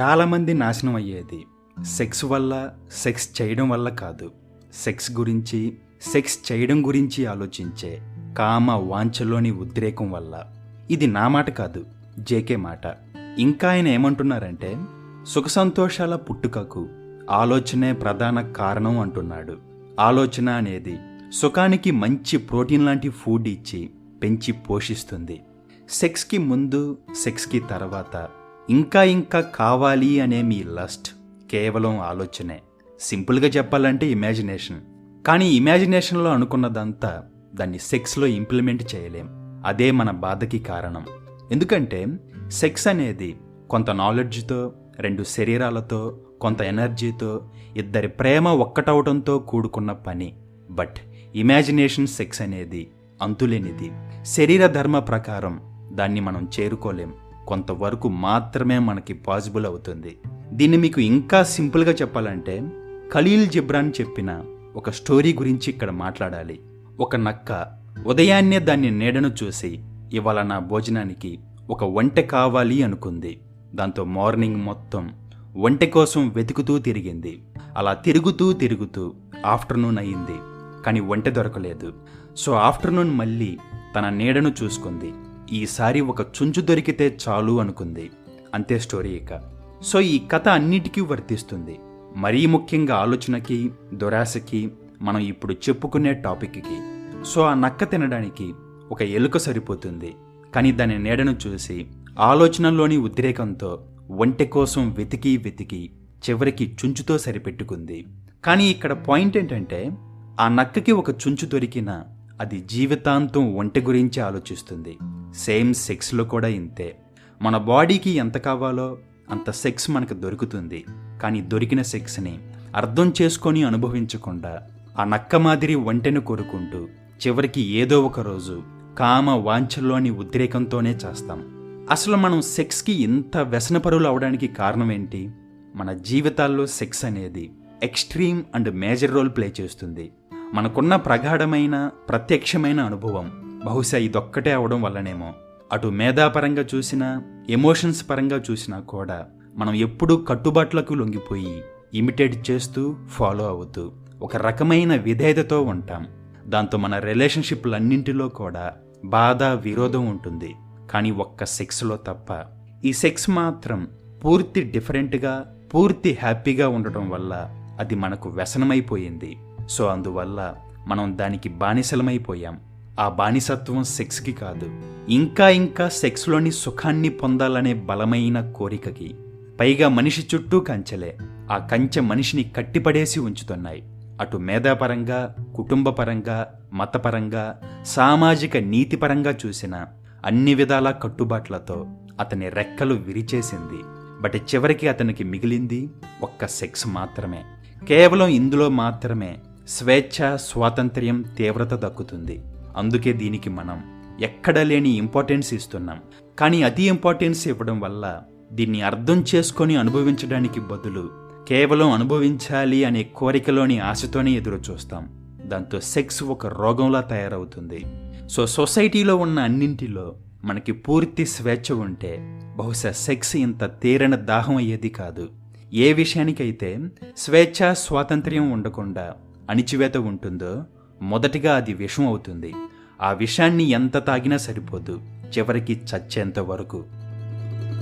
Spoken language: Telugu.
చాలామంది నాశనం అయ్యేది. సెక్స్ వల్ల సెక్స్ చేయడం వల్ల కాదు. సెక్స్ గురించి సెక్స్ చేయడం గురించి ఆలోచించే కామ వాంఛలోని ఉద్రేకం వల్ల. ఇది నా మాట కాదు జేకే మాట. ఇంకా ఆయన ఏమంటున్నారంటే సుఖ సంతోషాల పుట్టుకకు ఆలోచనే ప్రధాన కారణం అంటున్నాడు. ఆలోచన అనేది సుఖానికి మంచి ప్రోటీన్ లాంటి ఫుడ్ ఇచ్చి పెంచి పోషిస్తుంది. సెక్స్కి ముందు సెక్స్కి తర్వాత ఇంకా ఇంకా కావాలి అనే మీ లస్ట్ కేవలం ఆలోచనే. సింపుల్గా చెప్పాలంటే ఇమాజినేషన్. కానీ ఇమాజినేషన్లో అనుకున్నదంతా దాన్ని సెక్స్లో ఇంప్లిమెంట్ చేయలేం. అదే మన బాధకి కారణం. ఎందుకంటే సెక్స్ అనేది కొంత నాలెడ్జ్తో రెండు శరీరాలతో కొంత ఎనర్జీతో ఇద్దరి ప్రేమ ఒక్కటవడంతో కూడుకున్న పని. బట్ ఇమాజినేషన్ సెక్స్ అనేది అంతులేనిది. శరీర ధర్మ ప్రకారం దాన్ని మనం చేరుకోలేం. కొంతవరకు మాత్రమే మనకి పాసిబుల్ అవుతుంది. దీన్ని మీకు ఇంకా సింపుల్గా చెప్పాలంటే ఖలీల్ జిబ్రాన్ చెప్పిన ఒక స్టోరీ గురించి ఇక్కడ మాట్లాడాలి. ఒక నక్క ఉదయాన్నే దాన్ని నీడను చూసి ఇవాళ నా భోజనానికి ఒక వంట కావాలి అనుకుంది. దాంతో మార్నింగ్ మొత్తం వంట కోసం వెతుకుతూ తిరిగింది. అలా తిరుగుతూ తిరుగుతూ ఆఫ్టర్నూన్ అయింది. కానీ వంట దొరకలేదు. సో ఆఫ్టర్నూన్ మళ్ళీ తన నీడను చూసుకుంది. ఈసారి ఒక చుంచు దొరికితే చాలు అనుకుంది. అంతే స్టోరీ ఇక. సో ఈ కథ అన్నిటికీ వర్తిస్తుంది. మరీ ముఖ్యంగా ఆలోచనకి దురాశకి మనం ఇప్పుడు చెప్పుకునే టాపిక్కి. సో ఆ నక్క తినడానికి ఒక ఎలుక సరిపోతుంది. కానీ దాని నీడను చూసి ఆలోచనలోని ఉద్రేకంతో ఒంటె కోసం వెతికి వెతికి చివరికి చుంచుతో సరిపెట్టుకుంది. కానీ ఇక్కడ పాయింట్ ఏంటంటే ఆ నక్కకి ఒక చుంచు దొరికినా అది జీవితాంతం ఒంటె గురించి ఆలోచిస్తుంది. సేమ్ సెక్స్లో కూడా ఇంతే. మన బాడీకి ఎంత కావాలో అంత సెక్స్ మనకు దొరుకుతుంది. కానీ దొరికిన సెక్స్ని అర్థం చేసుకొని అనుభవించకుండా ఆ నక్క మాదిరి ఒంటెను కోరుకుంటూ చివరికి ఏదో ఒక రోజు కామ వాంఛల్లోని ఉద్రేకంతోనే చేస్తాం. అసలు మనం సెక్స్కి ఇంత వ్యసనపరులు అవడానికి కారణం ఏంటి మన జీవితాల్లో సెక్స్ అనేది extreme and major role play చేస్తుంది. మనకున్న ప్రగాఢమైన ప్రత్యక్షమైన అనుభవం. బహుశా ఇదొక్కటే అవడం వల్లనేమో. అటు మేధాపరంగా చూసినా ఎమోషన్స్ పరంగా చూసినా కూడా మనం ఎప్పుడూ కట్టుబాట్లకు లొంగిపోయి ఇమిటేట్ చేస్తూ ఫాలో అవుతూ ఒక రకమైన విధేయతతో ఉంటాం. దాంతో మన రిలేషన్షిప్లన్నింటిలో కూడా బాధ విరోధం ఉంటుంది. కానీ ఒక్క సెక్స్లో తప్ప ఈ సెక్స్ మాత్రం పూర్తి డిఫరెంట్గా పూర్తి హ్యాపీగా ఉండటం వల్ల అది మనకు వ్యసనమైపోయింది. సో అందువల్ల మనం దానికి బానిసలమైపోయాం. ఆ బానిసత్వం సెక్స్కి కాదు. ఇంకా ఇంకా సెక్స్లోని సుఖాన్ని పొందాలనే బలమైన కోరికకి. పైగా మనిషి చుట్టూ కంచెలే. ఆ కంచె మనిషిని కట్టిపడేసి ఉంచుతున్నాయి. అటు మేధాపరంగా కుటుంబపరంగా మతపరంగా సామాజిక నీతిపరంగా చూసిన అన్ని విధాల కట్టుబాట్లతో అతని రెక్కలు విరిచేసింది. బట్ చివరికి అతనికి మిగిలింది ఒక్క సెక్స్ మాత్రమే. కేవలం ఇందులో మాత్రమే స్వేచ్ఛ స్వాతంత్ర్యం తీవ్రత దక్కుతుంది. అందుకే దీనికి మనం ఎక్కడ లేని ఇంపార్టెన్స్ ఇస్తున్నాం. కానీ అతి ఇంపార్టెన్స్ ఇవ్వడం వల్ల దీన్ని అర్థం చేసుకొని అనుభవించడానికి బదులు కేవలం అనుభవించాలి అనే కోరికలోని ఆశతోనే ఎదురు చూస్తాం దాంతో సెక్స్ ఒక రోగంలా తయారవుతుంది. సో సొసైటీలో ఉన్న అన్నింటిలో మనకి పూర్తి స్వేచ్ఛ ఉంటే బహుశా సెక్స్ ఇంత తీరన దాహం అయ్యేది కాదు. ఏ విషయానికైతే స్వేచ్ఛ స్వాతంత్ర్యం ఉండకుండా అణిచివేత ఉంటుందో మొదటిగా అది విషం అవుతుంది ఆ విషాన్ని ఎంత తాగినా సరిపోదు. చివరికి చచ్చేంత వరకు